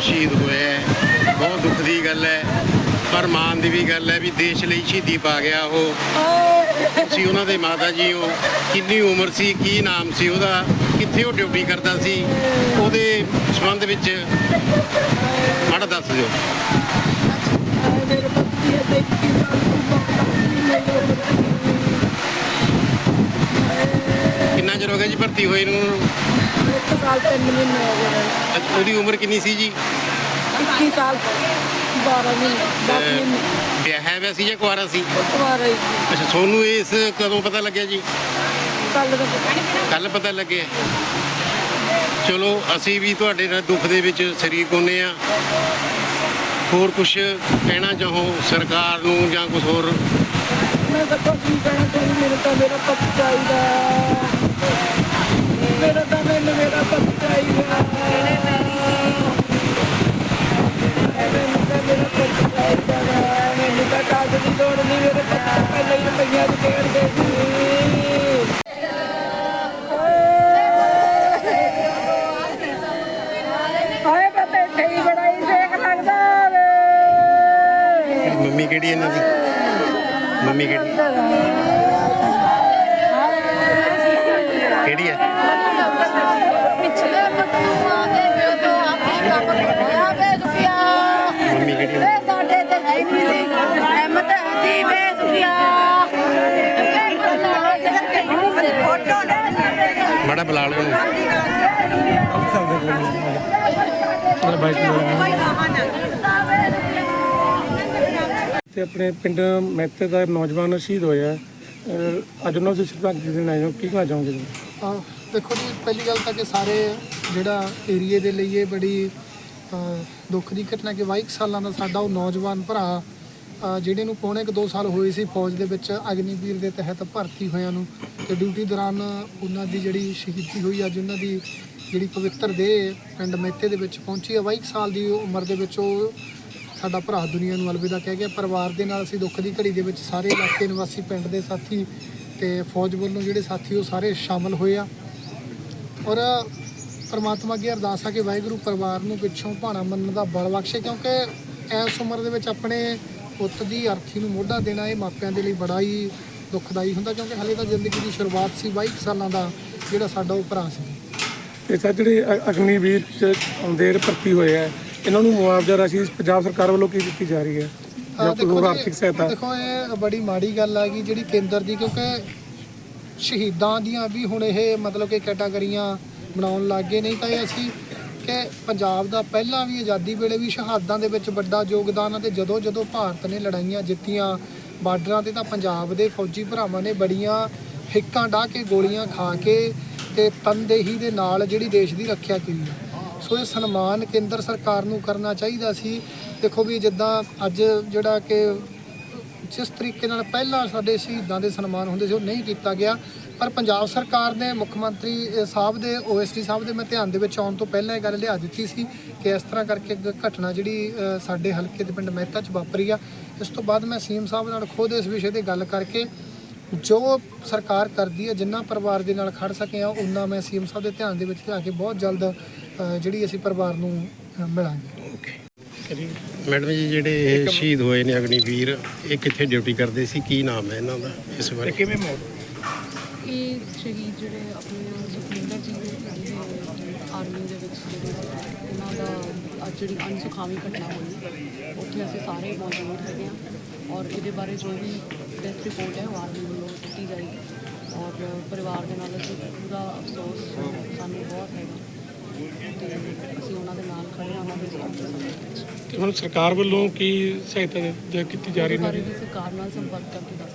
ਸ਼ਹੀਦ ਹੋਇਆ ਹੈ। ਬਹੁਤ ਦੁੱਖ ਦੀ ਗੱਲ ਹੈ। ਪਰ ਮਾਣ ਦੀ ਵੀ ਗੱਲ ਹੈ ਵੀ ਦੇਸ਼ ਲਈ ਸ਼ਹੀਦੀ ਪਾ ਗਿਆ ਉਹ। ਤੁਸੀਂ ਉਹਨਾਂ ਦੇ ਮਾਤਾ ਜੀ ਉਹ ਕਿੰਨੀ ਉਮਰ ਸੀ, ਕੀ ਨਾਮ ਸੀ ਉਹਦਾ, ਕਿੱਥੇ ਉਹ ਡਿਊਟੀ ਕਰਦਾ ਸੀ, ਉਹਦੇ ਸੰਬੰਧ ਵਿੱਚ ਮਾੜਾ ਦੱਸ ਦਿਓ। ਕਿੰਨਾ ਚਿਰ ਹੋ ਗਿਆ ਜੀ ਭਰਤੀ ਹੋਈ ਨੂੰ? ਇੱਕ ਸਾਲ ਤਿੰਨ ਮਹੀਨੇ ਹੋ ਗਏ ਅੱਛਾ, ਉਹਦੀ ਉਮਰ ਕਿੰਨੀ ਸੀ ਜੀ? 21 ਸਾਲ 12 ਮਹੀਨੇ 10 ਮਹੀਨੇ। ਵਿਆਹਿਆ ਹੋਇਆ ਸੀ ਜਾਂ ਕੁਆਰਾ ਸੀ? ਕੁਆਰਾ ਹੀ। ਅੱਛਾ ਤੁਹਾਨੂੰ ਇਸ ਕਦੋਂ ਪਤਾ ਲੱਗਿਆ ਜੀ? ਕੱਲ ਦਾ ਪਤਾ ਕੱਲ ਪਤਾ ਲੱਗਿਆ। ਚਲੋ ਅਸੀਂ ਵੀ ਤੁਹਾਡੇ ਨਾਲ ਦੁੱਖ ਦੇ ਵਿੱਚ ਸ਼ਰੀਕ ਹੁੰਨੇ ਆ ਹੋਰ ਕੁਝ ਕਹਿਣਾ ਚਾਹੋ ਸਰਕਾਰ ਨੂੰ ਜਾਂ ਕੁਝ ਹੋਰ? ਮੈਂ ਤਾਂ ਕੁਝ ਨਹੀਂ ਕਹਿਣਾ ਚਾਹੁੰਦੀ ਮੈਨੂੰ ਤਾਂ ਮੇਰਾ ਪਤੀ ਚਾਹੀਦਾ ਮੇਰਾ ਤਾਂ ਮੇਰਾ ਪਤੀ ਚਾਹੀਦਾ ਮੈਨੂੰ ਤਾਂ ਕਾਗਜ਼ ਦੀ ਲੋੜ ਨਹੀਂ ਮੇਰੇ ਪਤੀ ਪਹਿਲਾਂ ਹੀ ਰੁਪਈਆ ਚ ਖੇਡਦੇ ਸੀ ਹਾਏ ਮੈਂ ਤਾਂ ਇੱਥੇ ਹੀ ਲੱਗਦਾ ਵੇ ਮੰਮੀ ਕਿਹੜੀ ਇਹਨਾਂ ਦੀ? ਮੰਮੀ ਕਿਹੜੀ? ਸਾਡੇ ਤੇ ਹੈ ਨਹੀਂ ਸੀ ਫੋਟੋ ਲੈ ਮਾੜਾ ਬੁਲਾ ਲਓ। ਉਹਨੂੰ। ਤੇ ਆਪਣੇ ਪਿੰਡ ਮਹਿਤੇ ਦਾ ਨੌਜਵਾਨ ਸ਼ਹੀਦ ਹੋਇਆ। ਅੱਜ ਉਹਨਾਂ ਦੇ ਸ਼ਰਧਾਂਜਲੀ ਦੇਣ ਆਏ ਹੋ। ਕੀ ਕਹਿਣਾ ਚਾਹੋਗੇ ਦੇਖੋ ਜੀ ਪਹਿਲੀ ਗੱਲ ਤਾਂ ਕਿ ਸਾਰੇ ਜਿਹੜਾ ਏਰੀਏ ਦੇ ਲਈ ਇਹ ਬੜੀ ਦੁੱਖ ਦੀ ਘਟਨਾ ਕਿ 22 ਸਾਲਾਂ ਦਾ ਸਾਡਾ ਉਹ ਨੌਜਵਾਨ ਭਰਾ ਜਿਹੜੇ ਨੂੰ ਪੌਣੇ ਕੁ 2 ਸਾਲ ਹੋਏ ਸੀ ਫੌਜ ਦੇ ਵਿੱਚ ਅਗਨੀਵੀਰ ਦੇ ਤਹਿਤ ਭਰਤੀ ਹੋਇਆਂ ਨੂੰ ਤੇ ਡਿਊਟੀ ਦੌਰਾਨ ਉਹਨਾਂ ਦੀ ਜਿਹੜੀ ਸ਼ਹੀਦੀ ਹੋਈ, ਅੱਜ ਉਹਨਾਂ ਦੀ ਜਿਹੜੀ ਪਵਿੱਤਰ ਦੇਹ ਪਿੰਡ ਮੇਤੇ ਦੇ ਵਿੱਚ ਪਹੁੰਚੀ ਹੈ 22 ਸਾਲ ਦੀ ਉਮਰ ਦੇ ਵਿੱਚ ਉਹ ਸਾਡਾ ਭਰਾ ਦੁਨੀਆ ਨੂੰ ਅਲਵਿਦਾ ਕਹਿ ਗਿਆ। ਪਰਿਵਾਰ ਦੇ ਨਾਲ ਅਸੀਂ ਦੁੱਖ ਦੀ ਘੜੀ ਦੇ ਵਿੱਚ ਸਾਰੇ ਇਲਾਕੇ ਨਿਵਾਸੀ ਪਿੰਡ ਦੇ ਸਾਥੀ ਤੇ ਫੌਜ ਵੱਲੋਂ ਜਿਹੜੇ ਸਾਥੀ ਉਹ ਸਾਰੇ ਸ਼ਾਮਲ ਹੋਏ ਆ। ਔਰ ਪਰਮਾਤਮਾ ਅੱਗੇ ਅਰਦਾਸ ਆ ਕਿ ਵਾਹਿਗੁਰੂ ਪਰਿਵਾਰ ਨੂੰ ਪਿੱਛੋਂ ਭਾਣਾ ਮੰਨਣ ਦਾ ਬਲ ਬਖਸ਼ੇ ਕਿਉਂਕਿ ਇਸ ਉਮਰ ਦੇ ਵਿੱਚ ਆਪਣੇ ਪੁੱਤ ਦੀ ਅਰਥੀ ਨੂੰ ਮੋਢਾ ਦੇਣਾ ਇਹ ਮਾਪਿਆਂ ਦੇ ਲਈ ਬੜਾ ਹੀ ਦੁੱਖਦਾਈ ਹੁੰਦਾ ਕਿਉਂਕਿ ਹਲੇ ਤਾਂ ਜ਼ਿੰਦਗੀ ਦੀ ਸ਼ੁਰੂਆਤ ਸੀ 22 ਸਾਲਾਂ ਦਾ ਜਿਹੜਾ ਸਾਡਾ ਉਹ ਭਰਾ ਸੀ। ਤੇ ਸਰ ਜਿਹੜੇ ਅਗਨੀਵੀਰ ਚ ਆਉਂਦੇ ਭਰਤੀ ਹੋਏ ਆ ਇਹਨਾਂ ਨੂੰ ਮੁਆਵਜ਼ਾ ਰਾਸ਼ੀ ਪੰਜਾਬ ਸਰਕਾਰ ਵੱਲੋਂ ਕੀ ਦਿੱਤੀ ਜਾ ਰਹੀ ਹੈ? ਜਾਂ ਅਹ ਕੋਈ ਹੋਰ ਜੀ, ਆਰਥਿਕ ਸਹਾਇਤਾ? ਦੇਖੋ ਇਹ ਬੜੀ ਮਾੜੀ ਗੱਲ ਆ ਗਈ ਜਿਹੜੀ ਕੇਂਦਰ ਦੀ ਕਿਉਂਕਿ ਸ਼ਹੀਦਾਂ ਦੀਆਂ ਵੀ ਹੁਣ ਇਹ ਮਤਲਬ ਕਿ ਕੈਟਾਗਰੀਆਂ ਬਣਾਉਣ ਲੱਗ ਗਏ। ਨਹੀਂ ਤਾਂ ਇਹ ਅਸੀਂ ਕਿ ਪੰਜਾਬ ਦਾ ਪਹਿਲਾਂ ਵੀ ਆਜ਼ਾਦੀ ਵੇਲੇ ਵੀ ਸ਼ਹਾਦਾਂ ਦੇ ਵਿੱਚ ਵੱਡਾ ਯੋਗਦਾਨ ਆ ਤੇ ਜਦੋਂ ਜਦੋਂ ਭਾਰਤ ਨੇ ਲੜਾਈਆਂ ਜਿੱਤੀਆਂ, ਬਾਰਡਰਾਂ ਤੇ ਤਾਂ ਪੰਜਾਬ ਦੇ ਫੌਜੀ ਭਰਾਵਾਂ ਨੇ ਬੜੀਆਂ ਹਿੱਕਾਂ ਢਾਹ ਕੇ ਗੋਲੀਆਂ ਖਾ ਕੇ ਤੇ ਤਨਦੇਹੀ ਦੇ ਨਾਲ ਜਿਹੜੀ ਦੇਸ਼ ਦੀ ਰੱਖਿਆ ਕੀਤੀ ਸੋ ਇਹ ਸਨਮਾਨ ਕੇਂਦਰ ਸਰਕਾਰ ਨੂੰ ਕਰਨਾ ਚਾਹੀਦਾ ਸੀ। ਦੇਖੋ ਵੀ ਜਿੱਦਾਂ ਅੱਜ ਜਿਹੜਾ ਕਿ ਜਿਸ ਤਰੀਕੇ ਨਾਲ ਪਹਿਲਾਂ ਸਾਡੇ ਸ਼ਹੀਦਾਂ ਦੇ ਸਨਮਾਨ ਹੁੰਦੇ ਸੀ, ਉਹ ਨਹੀਂ ਕੀਤਾ ਗਿਆ। ਪਰ ਪੰਜਾਬ ਸਰਕਾਰ ਨੇ ਮੁੱਖ ਮੰਤਰੀ ਸਾਹਿਬ ਦੇ ਓਐਸਟੀ ਸਾਹਿਬ ਦੇ ਮੈਂ ਧਿਆਨ ਦੇ ਵਿੱਚ ਆਉਣ ਤੋਂ ਪਹਿਲਾਂ ਇਹ ਗੱਲ ਲਿਆ ਦਿੱਤੀ ਸੀ ਕਿ ਇਸ ਤਰ੍ਹਾਂ ਕਰਕੇ ਘਟਨਾ ਜਿਹੜੀ ਸਾਡੇ ਹਲਕੇ ਦੇ ਪਿੰਡ ਮਹਿਤਾ ਚ ਵਾਪਰੀ ਆ। ਇਸ ਤੋਂ ਬਾਅਦ ਮੈਂ ਸੀਐਮ ਸਾਹਿਬ ਨਾਲ ਖੁਦ ਇਸ ਵਿਸ਼ੇ ਤੇ ਗੱਲ ਕਰਕੇ ਜੋ ਸਰਕਾਰ ਕਰਦੀ ਹੈ, ਜਿੰਨਾ ਪਰਿਵਾਰ ਦੇ ਨਾਲ ਖੜ ਸਕੇ ਆ ਉਹਨਾਂ ਮੈਂ ਸੀਐਮ ਸਾਹਿਬ ਦੇ ਧਿਆਨ ਦੇ ਵਿੱਚ ਲਿਆ ਕੇ ਬਹੁਤ ਜਲਦ ਜਿਹੜੀ ਅਸੀਂ ਪਰਿਵਾਰ ਨੂੰ ਮਿਲਾਂਗੇ। ਮੈਡਮ ਜੀ ਜਿਹੜੇ ਇਹ ਸ਼ਹੀਦ ਹੋਏ ਨੇ ਅਗਨੀਵੀਰ ਇਹ ਕਿੱਥੇ ਡਿਊਟੀ ਕਰਦੇ ਸੀ? ਕੀ ਨਾਮ ਹੈ ਇਹਨਾਂ ਦਾ ਇਸ ਬਾਰੇ? ਕਿਵੇਂ ਮੌਤ? ਇਹ ਸ਼ਹੀਦ ਜਿਹੜੇ ਆਪਣੇ ਸੁਖਵਿੰਦਰ ਜੀ ਦੇ ਆਰਮੀ ਦੇ ਵਿੱਚ ਜਿਹੜੇ ਸੀ ਇਹਨਾਂ ਦਾ ਅੱਜ ਜਿਹੜੀ ਅਨਸੁਖਾਵੀ ਘਟਨਾ ਹੋਈ ਉੱਥੇ ਅਸੀਂ ਸਾਰੇ ਮੌਜੂਦ ਹੈਗੇ ਹਾਂ ਔਰ ਇਹਦੇ ਬਾਰੇ ਜੋ ਵੀ ਡੈਥ ਰਿਪੋਰਟ ਹੈ ਉਹ ਆਰਮੀ ਵੱਲੋਂ ਦਿੱਤੀ ਜਾਏਗੀ ਔਰ ਪਰਿਵਾਰ ਦੇ ਨਾਲ ਅਸੀਂ ਪੂਰਾ ਅਫਸੋਸ ਸਾਨੂੰ ਬਹੁਤ ਹੈਗਾ। ਤੇ ਅਸੀਂ ਖੜੇ ਉਹਨਾਂ ਦੇ ਸਰਕਾਰ ਵੱਲੋਂ ਕੀ ਸਹਾਇਤਾ ਦੇ- ਦੇ ਕੀਤੀ ਜਾ ਰਹੀ ਬਾਰੇ ਵੀ ਸਰਕਾਰ ਨਾਲ ਸੰਪਰਕ ਕਰਕੇ ਦੱਸ